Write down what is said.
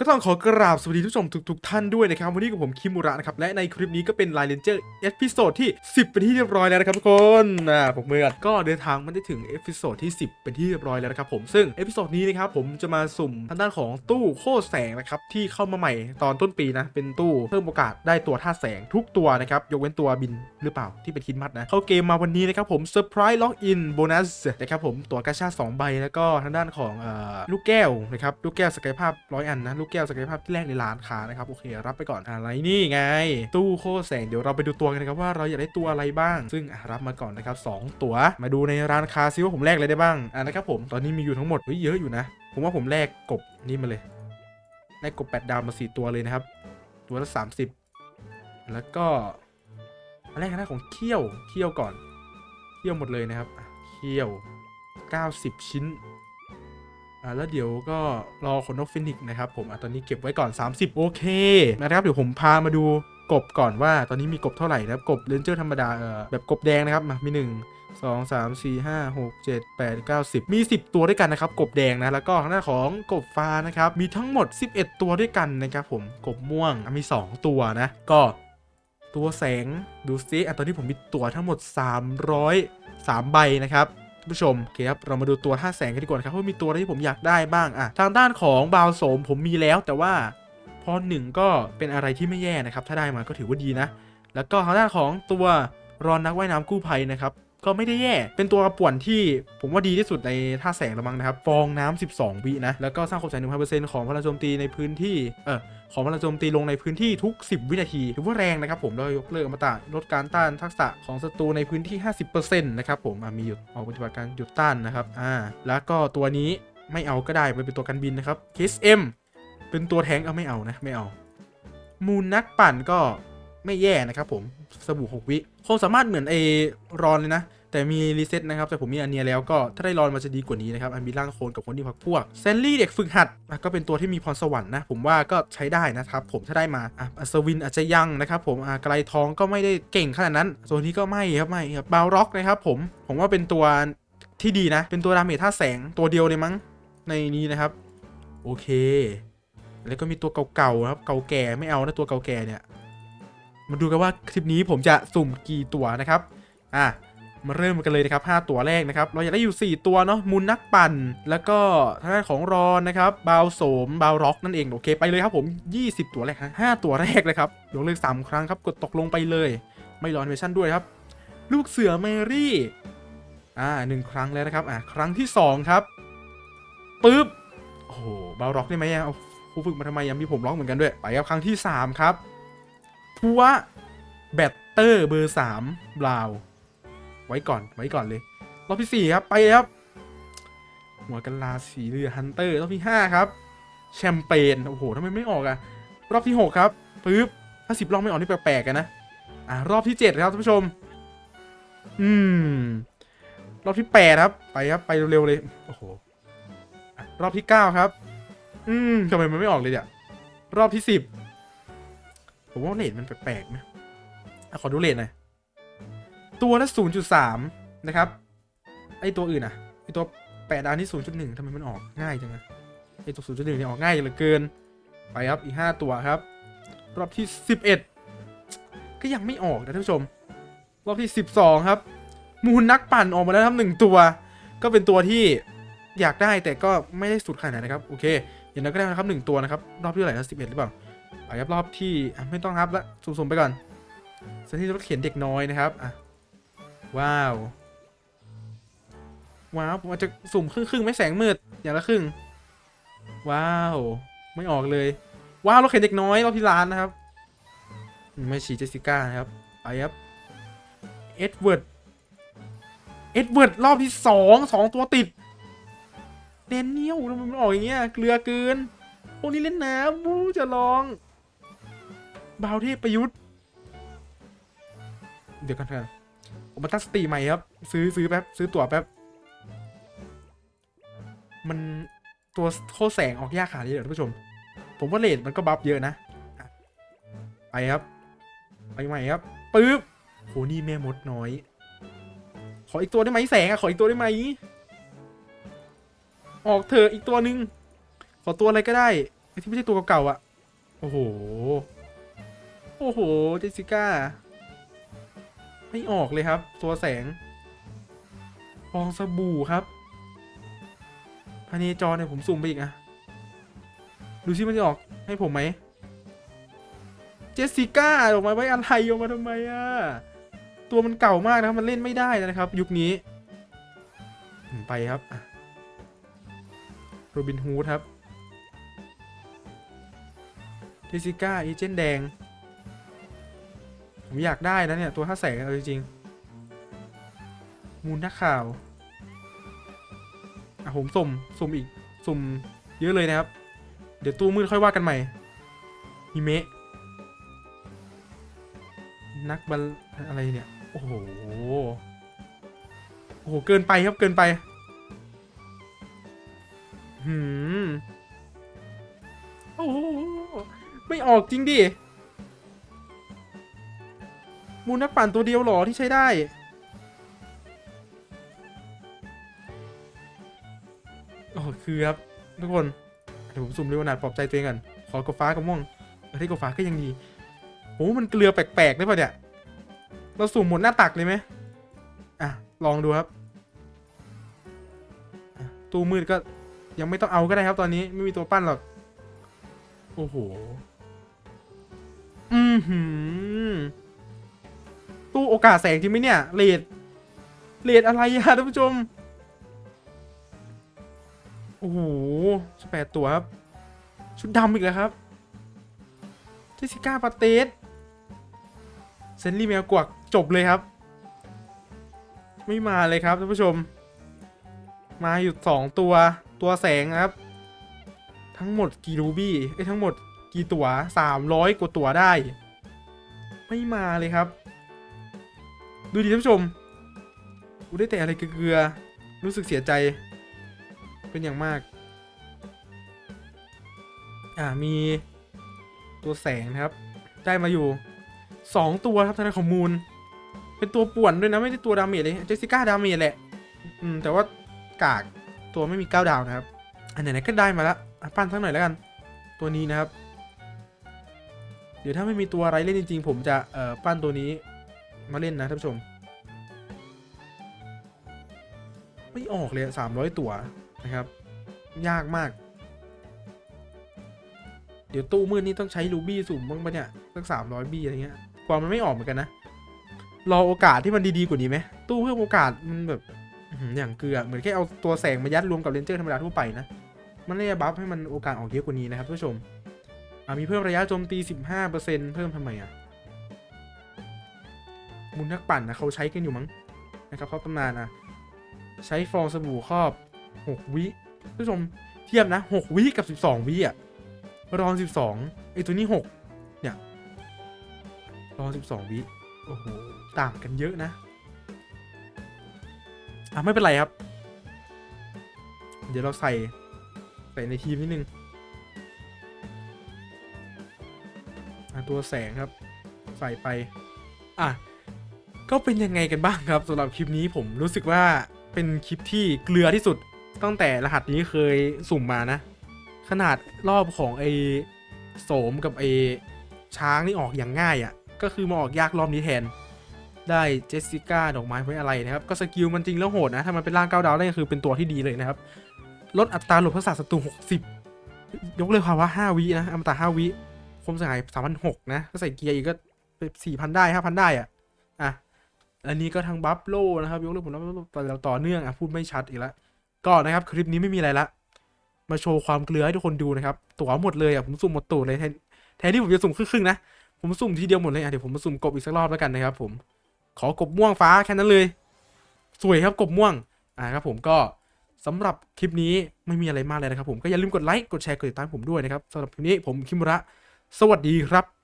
ก็ต้องขอกราบสวัสดีทุกชมทุกๆท่านด้วยนะครับ วันนี้กับผมคิมุระนะครับและในคลิปนี้ก็เป็นไลน์เลนเจอร์เอพิโซดที่ 10 เป็นที่เรียบร้อยแล้วนะครับทุกคนอ่าผมเมื่อก็เดินทางมาได้ถึงเอพิโซดที่ 10 เป็นที่เรียบร้อยแล้วนะครับผมซึ่งเอพิโซดนี้นะครับผมจะมาสุ่มทางด้านของตู้โคแสงนะครับที่เข้ามาใหม่ตอนต้นปีนะเป็นตู้เพิ่มโอกาสได้ตัวท่าแสงทุกตัวนะครับยกเว้นตัวบินหรือเปล่าที่เป็นคิดมัดนะเข้าเกมมาวันนี้นะครับผมเซอร์ไพรส์ล็อกอินโบนัสนะครับผมตัวกระชา2ใบแล้วก็ทางด้านของเอ่อลูกแก้วนะครับลูกแก้วศักยภาพร้อยอันนะลูกแก้วศักยภาพที่แรกในร้านค้านะครับโอเค รับไปก่อนอะไรนี่ไง ตู้โคแสงเดี๋ยวเราไปดูตัวกันนะครับว่าเราอยากได้ตัวอะไรบ้าง ซึ่งรับมาก่อนนะครับสองตัวมาดูในร้านค้าซิว่าผมแลกอะไรได้บ้างอะนะครับผมตอนนี้มีอยู่ทั้งหมดเฮ้ยเยอะอยู่นะ ผมว่าผมแลกกบนี่มาเลยแลกกบแปดดาวมาสี่ตัวเลยนะครับ ตัวละสามสิบแล้วก็อันแรกหน้าของเขี้ยวเขี้ยวก่อนเขี้ยวหมดเลยนะครับเขี้ยว 90 ชิ้น อ่าแล้วเดี๋ยวก็รอขนนกฟินิกนะครับผมอะตอนนี้เก็บไว้ก่อน 30 โอเคนะครับเดี๋ยวผมพามาดูกบก่อนว่าตอนนี้มีกบเท่าไหร่นะครับกบเลนเจอร์ธรรมดาเออแบบกบแดงนะครับมามี1 2 3 4 5 6 7 8 9 10มี 10 ตัวด้วยกันนะครับ กบแดงนะ แล้วก็ทางด้านของกบฟ้านะครับ มีทั้งหมด 11 ตัวด้วยกันนะครับผมกบม่วงมี 2 ตัวนะ ก็ตัวแสงดูซิอะตอนนี้ผมมีตัวทั้งหมด 303 ใบนะครับานผู้ชมโอเคครับเรามาดูตัวท่าแสงกันดีกว่าครับว่ามีตัวอะไรที่ผมอยากได้บ้างอะทางด้านของบาวโสมผมมีแล้วแต่ว่าพอหนึ่งก็เป็นอะไรที่ไม่แย่นะครับ ถ้าได้มาก็ถือว่าดีนะ แล้วก็ทางด้านของตัวรอนนักว่ายน้ำกู้ภัยนะครับก็ไม่ได้แย่ เป็นตัวป่วนที่ผมว่าดีที่สุดในท่าแสงละมั้งนะครับ ฟองน้ำ12 วินะ แล้วก็สร้างความแสง1,000%ของพลังโจมตีในพื้นที่ เออ ของพลังโจมตีลงในพื้นที่ทุก 10 วินาทีถือว่าแรงนะครับผมโดยยกเลิกอมตะลดการต้านทักษะของศัตรูในพื้นที่ 50%นะครับผมมีหยุดออกปฏิบัติการหยุดต้านนะครับอ่าแล้วก็ตัวนี้ไม่เอาก็ได้ไปเป็นตัวกันบินนะครับ KSM เอ็มเป็นตัวแทงเอาไม่เอานะไม่เอามูลนักปั่นก็ไม่แย่นะครับผมสบู่ 6 วิคงสามารถเหมือนไอรอนเลยนะ แต่มีรีเซ็ตนะครับแต่ผมมีอันเนียแล้วก็ถ้าได้รอนมันจะดีกว่านี้นะครับอันมีร่างโคลนกับคนที่พักพวกเซนลี่เด็กฝึกหัดก็เป็นตัวที่มีพรสวรรค์นะผมว่าก็ใช้ได้นะครับผมถ้าได้มาอะอัศวินอาจจะยังนะครับผมอะไกลทองก็ไม่ได้เก่งขนาดนั้นตัวนี้ก็ไม่ครับไม่ครับบาวร็อกนะครับผมผมว่าเป็นตัวที่ดีนะ เป็นตัวดาเมจท่าแสงตัวเดียวเลยมั้งในนี้นะครับ โอเค แล้วก็มีตัวเก่าๆครับเก่าแก่ไม่เอานะตัวเก่าแก่เนี่ยมาดูกันว่าคลิปนี้ผมจะสุ่มกี่ตัวนะครับ อะ มาเริ่มกันเลยนะครับ 5 ตัวแรกนะครับ เราอยากได้อยู่ 4 ตัวเนาะมูลนักปั่น แล้วก็ทางด้านของรอนนะครับบาวโสมบาวร็อกนั่นเองโอเคไปเลยครับผม 20 ตัวแรกฮะ5ตัวแรกเลยครับยกเลิก3ครั้งครับกดตกลงไปเลย ไม่รอนเมชั่นด้วยครับ ลูกเสือเมรี่อ่าหนึ่งครั้งแล้วนะครับอะครั้งที่ 2 ครับปึ๊บโอ้โหบาวร็อกได้ไหมอะเอาครูฝึกมาทำไมยังมีผมร็อกเหมือนกันด้วยไปครับครั้งที่ 3 ครับพัวแบตเตอร์เบอร์3บราวน์ ไว้ก่อนไว้ก่อนเลยรอบที่ 4 ครับ ไปครับ หัวกันลาสีเรือฮันเตอร์รอบที่ 5 ครับ แชมเปญโอ้โหทำไมไม่ออกอะรอบที่ 6 ครับปึ๊บถ้าสิบรอบไม่ออกนี่แปลกๆกันนะอะรอบที่ 7 ครับท่านผู้ชม อืม รอบที่ 8 ครับ ไปครับไปเร็วๆเลยโอ้โหรอบที่ 9 ครับ อืมทำไมมันไม่ออกเลยเนี่ยรอบที่ 10ผมว่าเลทมันแปลกๆนะอะขอดูเลทหน่อย ตัวละ 0.3 นะครับ ไอตัวอื่นอะไอตัวแปดดาวนี่ 0.1ทำไมมันออกง่ายจังอะไอตัว 0.1เนี่ยออกง่ายเหลือเกิน ไปครับอีก 5 ตัวครับ รอบที่ 11 ก็ยังไม่ออกนะท่านผู้ชม รอบที่ 12 ครับ มูลนักปั่นออกมาแล้วครับหนึ่งตัว ก็เป็นตัวที่อยากได้แต่ก็ไม่ได้สุดขนาดนั้นนะครับ โอเค อย่างนั้นก็ได้นะครับหนึ่งตัวนะครับ รอบที่เท่าไหร่นะ11หรือเปล่าไปครับรอบที่ไม่ต้องรับละสุ่มๆไปก่อนสถานีรถเข็นเด็กน้อยนะครับอะ ว้าว ว้าวผมอาจจะสุ่มครึ่งครึ่งไม่แสงมืด อย่างละครึ่ง ว้าว ไม่ออกเลย ว้าวรถเข็นเด็กน้อยรอบที่ร้านนะครับ ไม่ชีเจสสิก้านะครับไปครับ เอ็ดเวิร์ด เอ็ดเวิร์ดรอบที่สองสองตัวติด เดนเนียลทำไมมันออกอย่างเงี้ย เกลือเกินพวกนี้เล่นน้ำบูจะลอง บาวเทพประยุทธ์ เดี๋ยวกันเถอะ ผมมาตั้งสติใหม่ครับ ซื้อซื้อแป๊บซื้อตั๋วแป๊บ มันตัวโคแสงออกยากขนาดนี้เหรอท่านผู้ชม ผมว่าเลทมันก็บัฟเยอะนะ ไปครับ ไปใหม่ครับปึ๊บโหนี่แม่มดน้อย ขออีกตัวได้ไหมแสงอะขออีกตัวได้ไหมออกเถอะอีกตัวหนึ่งขอตัวอะไรก็ได้ไอที่ไม่ใช่ตัวเก่าๆอะโอ้โห โอ้โห เจสิก้า ไม่ออกเลยครับ ตัวแสงฟองสบู่ครับพาเนจรเนี่ยผมสุ่มไปอีกอะดูซิมันจะออกให้ผมไหม เจสสิก้าออกมาไว้อะไรออกมาทำไมอะตัวมันเก่ามากนะครับ มันเล่นไม่ได้นะครับ ยุคนี้ ไปครับโรบินฮูดครับเจสสิก้าเอเจนแดง ผมอยากได้นะเนี่ย ตัวท่าแสงเอาจริงๆมูลนักข่าว อะผมสุ่มสุ่มอีกสุ่มเยอะเลยนะครับ เดี๋ยวตู้มืดค่อยว่ากันใหม่ฮิเมะ นักบอลอะไรเนี่ย โอ้โห โอ้โห เกินไปครับเกินไป หืม โอ้โห ไม่ออกจริงดิ มูลนักปั่นตัวเดียวหรอที่ใช้ได้ โอ้คือครับ ทุกคนเดี๋ยวผมสุ่มเร็วนาดปลอบใจตัวเองก่อน ขอกบฟ้ากับม่วงเออที่กบฟ้าก็ยังดีโอ้มันเกลือแปลกๆได้ป่ะเนี่ย เราสุ่มหมดหน้าตักเลยไหมอะ ลองดูครับ ตู้มืดก็ยังไม่ต้องเอาก็ได้ครับตอนนี้ไม่มีตัวปั้นหรอก โอ้โห อือหือ ตู้โอกาสแสงจริงไหมเนี่ยเลดเลดอะไรอะท่านผู้ชม โอ้โหสแปดตัวครับ ชุดดำอีกแล้วครับเจสิก้าปาเตสเซนลี่แมวกวักจบเลยครับ ไม่มาเลยครับท่านผู้ชม มาอยู่สองตัวตัวแสงครับ ทั้งหมดกี่รูบี้ไอ้ยทั้งหมดกี่ตัวสามร้อยกว่าตัวได้ ไม่มาเลยครับ ดูดิท่านผู้ชม กูได้แต่อะไรเกลือ รู้สึกเสียใจ เป็นอย่างมาก อ่า มีตัวแสงนะครับ ได้มาอยู่ 2 ตัวครับทางด้านของมูล เป็นตัวป่วนด้วยนะ ไม่ได้ตัวดาเมจเลย เจสสิก้าดาเมจแหละ อืม แต่ว่ากากตัวไม่มี9ดาวนะครับ อันไหนๆก็ได้มาละปั้นสักหน่อยแล้วกัน ตัวนี้นะครับ เดี๋ยวถ้าไม่มีตัวอะไรเล่นจริงๆ ผมจะเอ่อปั้นตัวนี้ มาเล่นนะท่านผู้ชม ไม่ออกเลยสามร้อยตัวนะครับ ยากมาก เดี๋ยวตู้มืดนี่ต้องใช้รูบี้สุ่มบ้างปะเนี่ยสักสามร้อยบี้อะไรเงี้ยกว่ามันไม่ออกเหมือนกันนะ รอโอกาสที่มันดีๆกว่านี้ไหมตู้เพิ่มโอกาสมันแบบอย่างเกลือเหมือนแค่เอาตัวแสงมายัดรวมกับเลนเจอร์ธรรมดาทั่วไปนะ มันเลยบัฟให้มันโอกาสออกเยอะกว่านี้นะครับท่านผู้ชมมีเพิ่มระยะโจมตี 15%เพิ่มทำไมอะ มุนนักปั่นนะเขาใช้กันอยู่มั้งนะครับเขาตำนานอะใช้ฟองสบู่ครอบ 6 วิท่านผู้ชมเทียบนะ 6 วิกับ 12 วิอะรอน 12ไอตัวนี้ 6 เนี่ยรอน 12 วิโอ้โหต่างกันเยอะนะอะไม่เป็นไรครับ เดี๋ยวเราใส่ใส่ในทีมนิดนึงอะตัวแสงครับ ใส่ไป อะ ก็เป็นยังไงกันบ้างครับสำหรับคลิปนี้ผมรู้สึกว่าเป็นคลิปที่เกลือที่สุด ตั้งแต่รหัสนี้เคยสุ่มมานะ ขนาดรอบของไอโสมกับไอช้างนี่ออกอย่างง่ายอะ่ะ ก็คือมาออกยากรอบนี้แทน ได้เจสสิก้าดอกไม้ไว้อะไรนะครับ ก็สกิลมันจริงแล้วโหดนะ ถ้ามันเป็นร่างเก้าดาวได้ก็คือเป็นตัวที่ดีเลยนะครับ ลดอัตราหลบทักษะศัตรู60 ยกเลยภาวะ5วินะอมตะ5วิคมสหาย3,600นะถ้าใส่เกียร์อีกก็4,000ได้5,000ได้อะ่ะอะ อันนี้ก็ทางบัฟโลนะครับยกเลิกผลลัพธ์ต่อต่อเนื่องอะพูดไม่ชัดอีกแล้วก็นะครับคลิปนี้ไม่มีอะไรละมาโชว์ความเกลือให้ทุกคนดูนะครับตั๋วหมดเลยอะผมสุ่มหมดตูดเลยแทนแทนที่ผมจะสุ่มครึ่งๆนะผมสุ่มทีเดียวหมดเลยอะเดี๋ยวผมมาสุ่มกบอีกสักรอบแล้วกันนะครับ ผมขอกบม่วงฟ้าแค่นั้นเลย สวยครับกบม่วงอ่าครับผมก็สำหรับคลิปนี้ไม่มีอะไรมากเลยนะครับผมก็อย่าลืมกดไลค์กดแชร์กดติดตามผมด้วยนะครับสำหรับคลิปนี้ผมคิมุระ สวัสดีครับ